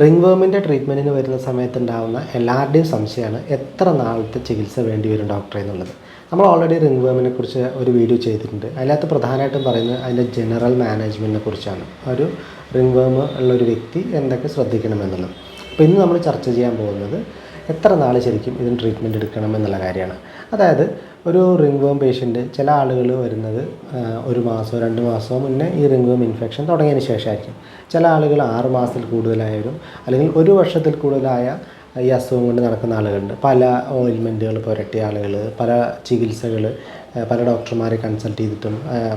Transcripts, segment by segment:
Ring വേമിന്റെ ട്രീറ്റ്മെന്റിന് വരുന്ന സമയത്ത് ഉണ്ടാകുന്ന എല്ലാവരുടെയും സംശയമാണ് എത്ര നാളത്തെ ചികിത്സ വേണ്ടി വരും ഡോക്ടറെ എന്നുള്ളത്. നമ്മൾ ഓൾറെഡി റിംഗ് വേമിനെ കുറിച്ച് ഒരു വീഡിയോ ചെയ്തിട്ടുണ്ട്. അതിനകത്ത് പ്രധാനമായിട്ടും പറയുന്നത് അതിന്റെ ജനറൽ മാനേജ്മെന്റിനെ കുറിച്ചാണ്. ഒരു റിംഗ് വേം ഉള്ള ഒരു വ്യക്തി എന്തൊക്കെ ശ്രദ്ധിക്കണമെന്നുള്ളത് അപ്പോൾ ഇന്ന് നമ്മൾ ചർച്ച ചെയ്യാൻ പോകുന്നത് എത്ര നാൾ ശരിക്കും ഇതിന് ട്രീറ്റ്മെന്റ് എടുക്കണം എന്നുള്ള കാര്യമാണ്. അതായത് ഒരു റിംഗ് വേം പേഷ്യന്റ് ചില ആളുകൾ വരുന്നത് ഒരു മാസമോ രണ്ട് മാസമോ മുന്നേ ഈ റിംഗ് വേം ഇൻഫെക്ഷൻ തുടങ്ങിയതിന് ശേഷമായിരിക്കും. ചില ആളുകൾ ആറ് മാസത്തിൽ കൂടുതലായവരും അല്ലെങ്കിൽ ഒരു വർഷത്തിൽ കൂടുതലായ ഈ അസുഖം കൊണ്ട് നടക്കുന്ന ആളുകളുണ്ട്. പല ഓയിൽമെന്റുകൾ പുരട്ടിയ ആളുകൾ പല ചികിത്സകൾ പല ഡോക്ടർമാരെ കൺസൾട്ട് ചെയ്തിട്ടും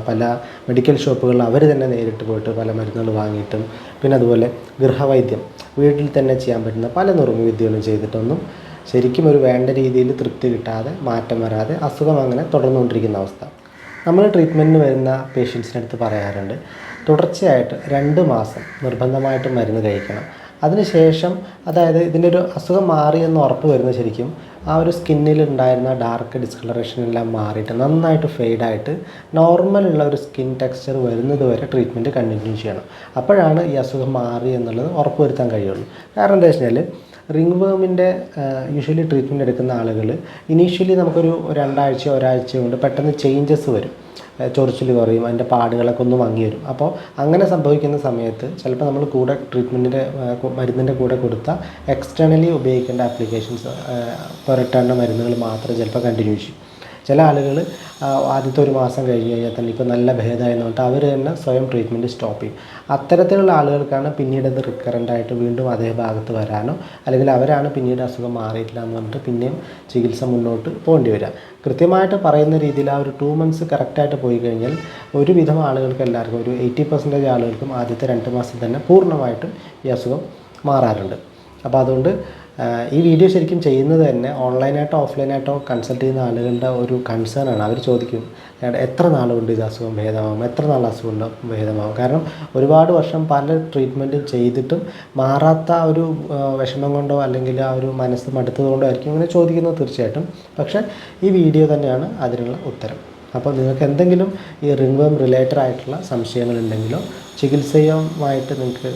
പല മെഡിക്കൽ ഷോപ്പുകളിൽ അവർ തന്നെ നേരിട്ട് പോയിട്ട് പല മരുന്നുകൾ വാങ്ങിയിട്ടും പിന്നെ അതുപോലെ ഗൃഹവൈദ്യം. വീട്ടിൽ തന്നെ ചെയ്യാൻ പറ്റുന്ന പല നുറുങ്ങു വിദ്യകളും ചെയ്തിട്ടൊന്നും ശരിക്കും ഒരു വേണ്ട രീതിയിൽ തൃപ്തി കിട്ടാതെ മാറ്റം വരാതെ അസുഖം അങ്ങനെ തുടർന്നുകൊണ്ടിരിക്കുന്ന അവസ്ഥ. നമ്മൾ ട്രീറ്റ്മെന്റിന് വരുന്ന പേഷ്യൻസിന്റെ അടുത്ത് പറയാറുണ്ട് തുടർച്ചയായിട്ട് രണ്ട് മാസം നിർബന്ധമായിട്ടും മരുന്ന് കഴിക്കണം. അതിനുശേഷം അതായത് ഇതിന്റെ ഒരു അസുഖം മാറി എന്ന് ഉറപ്പ് വരുന്നത് ശരിക്കും ആ ഒരു സ്കിന്നിൽ ഉണ്ടായിരുന്ന ഡാർക്ക് ഡിസ്കളറേഷൻ എല്ലാം മാറിയിട്ട് നന്നായിട്ട് ഫെയ്ഡായിട്ട് ഉള്ള ഒരു സ്കിൻ ടെക്സ്ചർ വരുന്നത് വരെ ട്രീറ്റ്മെന്റ് കണ്ടിന്യൂ ചെയ്യണം. അപ്പോഴാണ് ഈ അസുഖം മാറി എന്നുള്ളത് ഉറപ്പ് വരുത്താൻ കഴിയുള്ളൂ. കാരണം എന്താ വെച്ചാൽ റിംഗ് വേമിന്റെ യൂഷ്വലി ട്രീറ്റ്മെന്റ് എടുക്കുന്ന ആളുകൾ ഇനീഷ്യലി നമുക്കൊരു രണ്ടാഴ്ച ഒരാഴ്ച കൊണ്ട് പെട്ടെന്ന് ചേഞ്ചസ് വരും. ചൊറിച്ചിൽ കുറയും അതിന്റെ പാടുകളൊക്കെ ഒന്ന് വാങ്ങി വരും. അപ്പോൾ അങ്ങനെ സംഭവിക്കുന്ന സമയത്ത് ചിലപ്പോൾ നമ്മൾ കൂടെ ട്രീറ്റ്മെന്റിന്റെ മരുന്നിന്റെ കൂടെ കൊടുത്ത എക്സ്റ്റേണലി ഉപയോഗിക്കേണ്ട ആപ്ലിക്കേഷൻസ് പുരട്ടേണ്ട മരുന്നുകൾ മാത്രം ചിലപ്പോൾ കണ്ടിന്യൂ ചെയ്യും. ചില ആളുകൾ ആദ്യത്തെ ഒരു മാസം കഴിഞ്ഞ് കഴിഞ്ഞാൽ തന്നെ ഇപ്പോൾ നല്ല ഭേദമായി എന്ന് പറഞ്ഞിട്ട് അവർ തന്നെ സ്വയം ട്രീറ്റ്മെന്റ് സ്റ്റോപ്പ് ചെയ്യും. അത്തരത്തിലുള്ള ആളുകൾക്കാണ് പിന്നീട് അത് റിക്കറന്റ് ആയിട്ട് വീണ്ടും അതേ ഭാഗത്ത് വരാനോ അല്ലെങ്കിൽ അവരാണ് പിന്നീട് അസുഖം മാറിയിട്ടില്ല എന്ന് പറഞ്ഞിട്ട് പിന്നെയും ചികിത്സ മുന്നോട്ട് പോകേണ്ടി വരിക. കൃത്യമായിട്ട് പറയുന്ന രീതിയിൽ ആ ഒരു ടു മന്ത്സ് കറക്റ്റായിട്ട് പോയി കഴിഞ്ഞാൽ ഒരുവിധം ആളുകൾക്ക് എല്ലാവർക്കും ഒരു എയ്റ്റി പെർസെന്റേജ് ആളുകൾക്കും ആദ്യത്തെ രണ്ട് മാസം തന്നെ പൂർണമായിട്ടും ഈ അസുഖം മാറാറുണ്ട്. അപ്പോൾ അതുകൊണ്ട് ഈ വീഡിയോ ശരിക്കും ചെയ്യുന്നത് തന്നെ ഓൺലൈനായിട്ടോ ഓഫ്ലൈനായിട്ടോ കൺസൾട്ട് ചെയ്യുന്ന ആളുകളുടെ ഒരു കൺസേൺ ആണ്. അവർ ചോദിക്കും എത്ര നാൾ കൊണ്ട് ഇത് അസുഖം ഭേദമാകും എത്ര നാൾ അസുഖം ഭേദമാകും കാരണം ഒരുപാട് വർഷം പല ട്രീറ്റ്മെന്റും ചെയ്തിട്ടും മാറാത്ത ഒരു വിഷമം കൊണ്ടോ അല്ലെങ്കിൽ ആ ഒരു മനസ്സ് മടുത്തത് കൊണ്ടോ ആയിരിക്കും ഇങ്ങനെ ചോദിക്കുന്നത് തീർച്ചയായിട്ടും. പക്ഷേ ഈ വീഡിയോ തന്നെയാണ് അതിനുള്ള ഉത്തരം. അപ്പോൾ നിങ്ങൾക്ക് എന്തെങ്കിലും ഈ റിംഗ്വേം റിലേറ്റഡ് ആയിട്ടുള്ള സംശയങ്ങളുണ്ടെങ്കിലോ ചികിത്സയുമായിട്ട് നിങ്ങൾക്ക്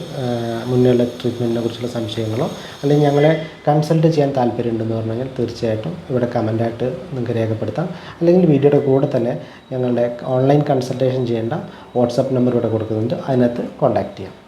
മുന്നേയുള്ള ട്രീറ്റ്മെന്റിനെ കുറിച്ചുള്ള സംശയങ്ങളോ അല്ലെങ്കിൽ ഞങ്ങളെ കൺസൾട്ട് ചെയ്യാൻ താല്പര്യമുണ്ടെന്ന് പറഞ്ഞു തീർച്ചയായിട്ടും ഇവിടെ കമന്റായിട്ട് നിങ്ങൾക്ക് രേഖപ്പെടുത്താം. അല്ലെങ്കിൽ വീഡിയോയുടെ കൂടെ തന്നെ ഞങ്ങളുടെ ഓൺലൈൻ കൺസൾട്ടേഷൻ ചെയ്യേണ്ട വാട്സപ്പ് നമ്പർ ഇവിടെ കൊടുക്കുന്നുണ്ട്. അതിനകത്ത് കോൺടാക്റ്റ് ചെയ്യാം.